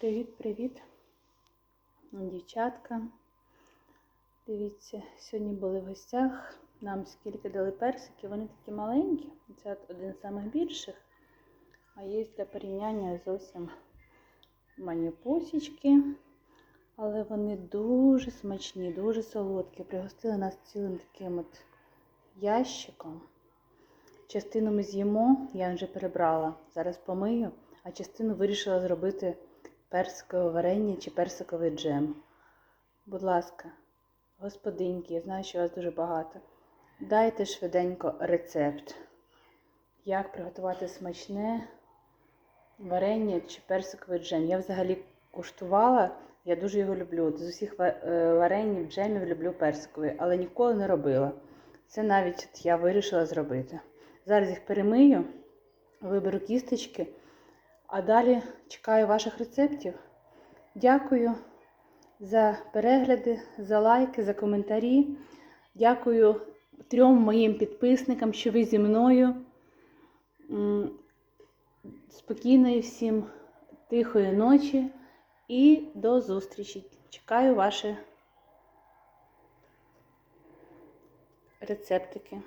Привіт-привіт, дівчатка. Дивіться, сьогодні були в гостях. Нам скільки дали персики, вони такі маленькі. Це один з самих більших. А є для порівняння зовсім манюпусічки. Але вони дуже смачні, дуже солодкі. Пригостили нас цілим таким от ящиком. Частину ми з'їмо, я вже перебрала. Зараз помию, а частину вирішила зробити персикове варення чи персиковий джем. Будь ласка, господинки, я знаю, що вас дуже багато. Дайте швиденько рецепт, як приготувати смачне варення чи персиковий джем. Я взагалі куштувала, я дуже його люблю. З усіх е, варень, джемів люблю персиковий, але ніколи не робила. Це навіть я вирішила зробити. Зараз їх перемию, виберу кісточки, а далі чекаю ваших рецептів. Дякую за перегляди, за лайки, за коментарі. Дякую трьом моїм підписникам, що ви зі мною. Спокійної всім тихої ночі і до зустрічі. Чекаю ваші рецептики.